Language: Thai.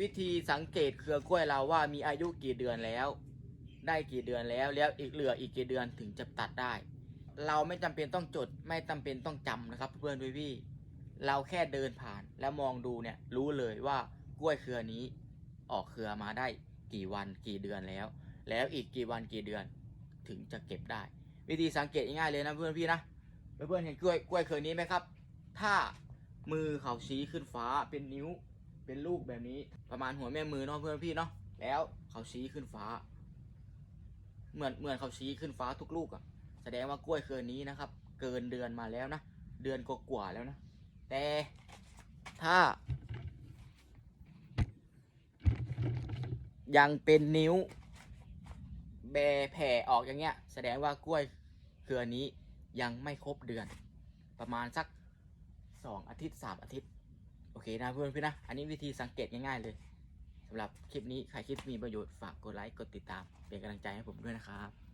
วิธีสังเกตเครือกล้วยเราว่ามีอายุกี่เดือนแล้ว ได้กี่เดือนแล้วแล้วอีกเหลืออีกกี่เดือนถึงจะตัดได้ เราไม่จำเป็นต้องจด ไม่จำเป็นต้องจำนะครับ เพื่อนพี่เราแค่เดินผ่านแล้วมองดูเนี่ยรู้เลยว่ากล้วยเครือนี้ ออกเครือมาได้กี่วันกี่เดือนแล้ว แล้วอีกกี่วันกี่เดือนถึงจะเก็บได้ วิธีสังเกตง่ายเลยนะเพื่อนพี่นะเพื่อนเห็นกล้วยกล้วยเครือนี้ไหมครับ ถ้ามือเขาชี้ขึ้นฟ้าเป็นนิ้ว เป็นลูกแบบนี้ประมาณหัวแม่มือเนาะเพื่อนพี่เนาะแล้วเขาชี้ขึ้นฟ้า เหมือนเหมือนเขาชี้ขึ้นฟ้าทุกลูกอะ่ะ แสดงว่ากล้วยเครือนี้นะครับ เกินเดือนมาแล้วนะเดือนกว่าแล้วนะแต่ถ้า ยังเป็นนิ้ว แบแผ่ออกอย่างเงี้ย แสดงว่ากล้วยเครือนี้ยังไม่ครบเดือน ประมาณสักสองอาทิตย์สามอาทิตย์ เคนะเพื่อนพี่นะ อันนี้วิธีสังเกตง่ายๆเลยสำหรับคลิปนี้ใครคิดมีประโยชน์ฝากกดไลค์กดติดตามเป็นกำลังใจให้ผมด้วยนะครับ